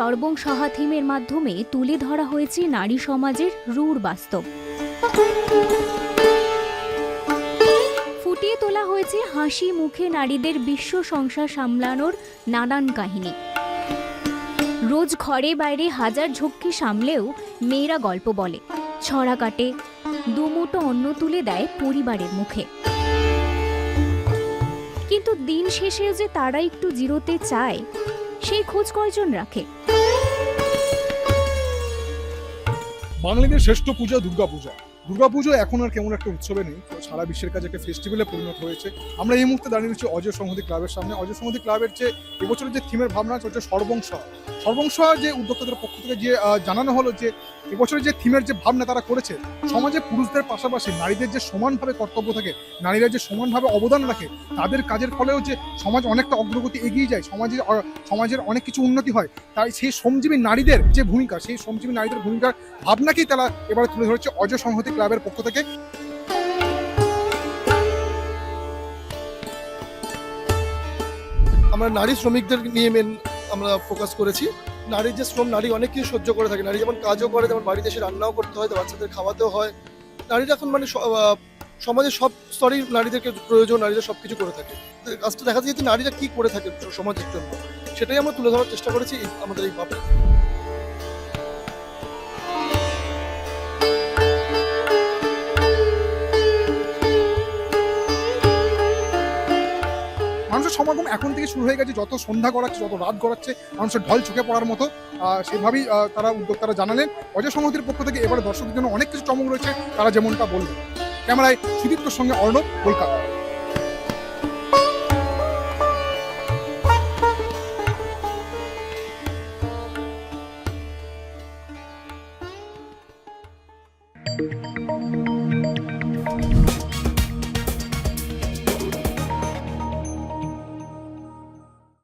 সর্বং সহা থিমের মাধ্যমে তুলে ধরা হয়েছে নারী সমাজের রূঢ় বাস্তব। ফুটিয়ে তোলা হয়েছে হাসি মুখে নারীদের বিশ্ব সংসার সামলানোর নানান কাহিনী। রোজ ঘরে বাইরে হাজার ঝক্কি সামলেও মেয়েরা গল্প বলে, ছড়া কাটে দুমুটো অন্ন তুলে দেয় পরিবারের মুখে। কিন্তু দিন শেষে যে তারা একটু জিরোতে চায় সেই খোঁজ কয়জন রাখে? বাঙালিদের শ্রেষ্ঠ পূজা দুর্গাপূজা। দুর্গাপুজো এখন আর কেমন একটা উৎসবে নেই সারা বিশ্বের কাছে একটা ফেস্টিভ্যালে পরিণত হয়েছে। আমরা এই মুহূর্তে দাঁড়িয়ে রয়েছি অজয় সংহতি ক্লাবের সামনে। অজয় সংহতি ক্লাবের যে এবছরের যে থিমের ভাবনা হচ্ছে সর্বংশ। সর্বংশ যে উদ্যোক্তাদের পক্ষ থেকে যে জানানো হলো যে এবছরের যে থিমের যে ভাবনা তারা করেছে, সমাজে পুরুষদের পাশাপাশি নারীদের যে সমানভাবে কর্তব্য থাকে, নারীরা যে সমানভাবে অবদান রাখে, তাদের কাজের ফলেও যে সমাজ অনেকটা অগ্রগতি এগিয়ে যায়, সমাজের সমাজের অনেক কিছু উন্নতি হয়, তাই সেই শ্রমজীবী নারীদের যে ভূমিকা, সেই শ্রমজীবী নারীদের ভূমিকার ভাবনাকেই তারা এবারে তুলে ধরেছে অজয় সংহতি ক্লাবের পক্ষ থেকে। আমরা নারী শ্রমিকদের নিয়ে মেন আমরা ফোকাস করেছি। নারীর যে শ্রম, নারী অনেক কিছু সহ্য করে থাকে। নারী যেমন কাজও করে, তেমন বাড়িতে এসে রান্নাও করতে হয়, বাচ্চাদের খাওয়াতেও হয়। নারীরা এখন মানে সমাজে সব স্তরেই নারীদেরকে প্রয়োজন, নারীরা সব কিছু করে থাকে। কাজটা দেখা যায় যে নারীরা কী করে থাকে সমাজের জন্য, সেটাই আমরা তুলে ধরার চেষ্টা করেছি আমাদের এই ভাবে মানুষের সমাগম এখন থেকে শুরু হয়ে গেছে। যত সন্ধ্যা গড়াচ্ছে, যত রাত গড়াচ্ছে, মানুষের ঢল চোখে পড়ার মতো। সেভাবেই তারা উদ্যোক্তারা জানালেন, অজয় সংহতির পক্ষ থেকে এবারে দর্শকদের জন্য অনেক কিছু চমক রয়েছে। তারা যেমনটা বললেন। ক্যামেরায় সুদীপ্তর সঙ্গে অর্ণব, কলকাতা।